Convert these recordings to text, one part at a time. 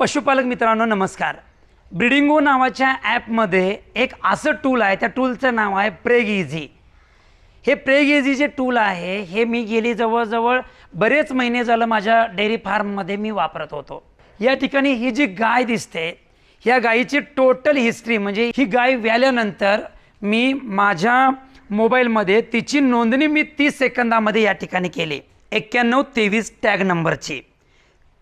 पशुपालक मित्रांनो नमस्कार. ब्रिडिंगो नावाच्या ॲपमध्ये एक असं टूल आहे त्या टूलचं नाव आहे प्रेग इझी हे प्रेग इझी जे टूल आहे हे मी गेली जवळजवळ बरेच महिने झालं माझ्या डेअरी फार्ममध्ये मी वापरत होतो. या ठिकाणी ही जी गाय दिसते ह्या गायीची टोटल हिस्ट्री म्हणजे ही गाय व्याल्यानंतर मी माझ्या मोबाईलमध्ये तिची नोंदणी मी तीस सेकंदामध्ये या ठिकाणी केली. एक्क्याण्णव तेवीस टॅग नंबरची.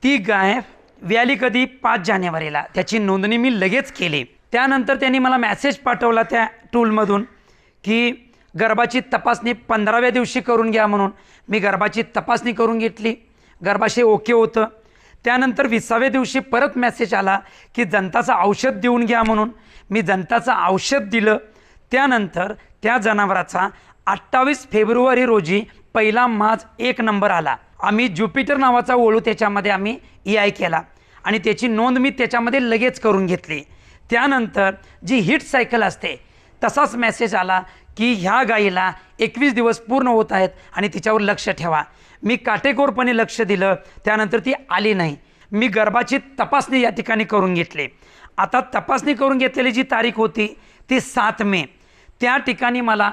ती गाय व्याली कधी? पाच जानेवारीला. त्याची नोंदणी मी लगेच केली. त्यानंतर त्यांनी मला मॅसेज पाठवला त्या टूलमधून की गर्भाची तपासणी पंधराव्या दिवशी करून घ्या म्हणून. मी गर्भाची तपासणी करून घेतली. गर्भाशय ओके होतं. त्यानंतर विसाव्या दिवशी परत मेसेज आला की जंताचं औषध देऊन घ्या म्हणून. मी जंताचं औषध दिलं. त्यानंतर त्या जनावराचा अठ्ठावीस फेब्रुवारी रोजी पहिला माज एक नंबर आला. आम्ही ज्युपिटर नावाचा ओळू त्याच्यामध्ये आम्ही ई आय केला. आणि त्याची नोंद मी त्याच्यामध्ये लगेच करून घेतली. त्यानंतर जी हिट सायकल असते तसाच मेसेज आला की ह्या गाईला एकवीस दिवस पूर्ण होत आहेत आणि तिच्यावर लक्ष ठेवा. मी काटेकोरपणे लक्ष दिलं त्यानंतर ती आली नाही. मी गर्भाची तपासणी या ठिकाणी करून घेतली. आता तपासणी करून घेतलेली जी तारीख होती ती सात मे. त्या ठिकाणी मला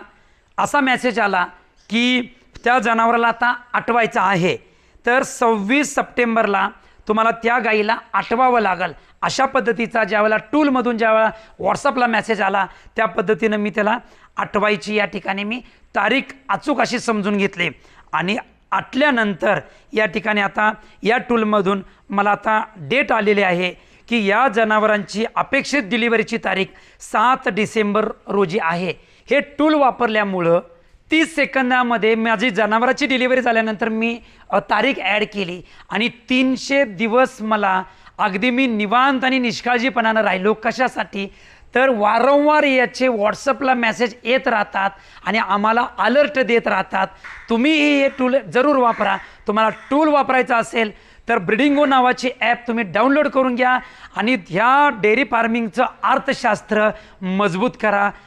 असा मेसेज आला की त्या जनावराला आता आठवायचं आहे. तर सव्वीस सप्टेंबरला तुम्हाला त्या गाईला आठवावं लागल. अशा पद्धतीचा ज्यावेळेला टूलमधून ज्यावेळेला व्हॉट्सअपला मेसेज आला त्या पद्धतीनं मी त्याला आठवायची या ठिकाणी मी तारीख अचूक अशी समजून घेतली. आणि आटल्यानंतर या ठिकाणी आता या टूलमधून मला आता डेट आलेली आहे की या जनावरांची अपेक्षित डिलिव्हरीची तारीख सात डिसेंबर रोजी आहे. हे टूल वापरल्यामुळं तीस सेकंदामध्ये माझी जनावराची डिलिव्हरी झाल्यानंतर मी तारीख ॲड केली. आणि तीनशे दिवस मला अगदी मी निवांत आणि निष्काळजीपणानं राहिलो कशासाठी? तर वारंवार याचे व्हॉट्सअपला मेसेज येत राहतात आणि आम्हाला अलर्ट देत राहतात. तुम्हीही हे टूल जरूर वापरा. तुम्हाला टूल वापरायचा असेल तर ब्रिडिंगो नावाची ॲप तुम्ही डाउनलोड करून घ्या आणि ह्या डेअरी फार्मिंगचं अर्थशास्त्र मजबूत करा.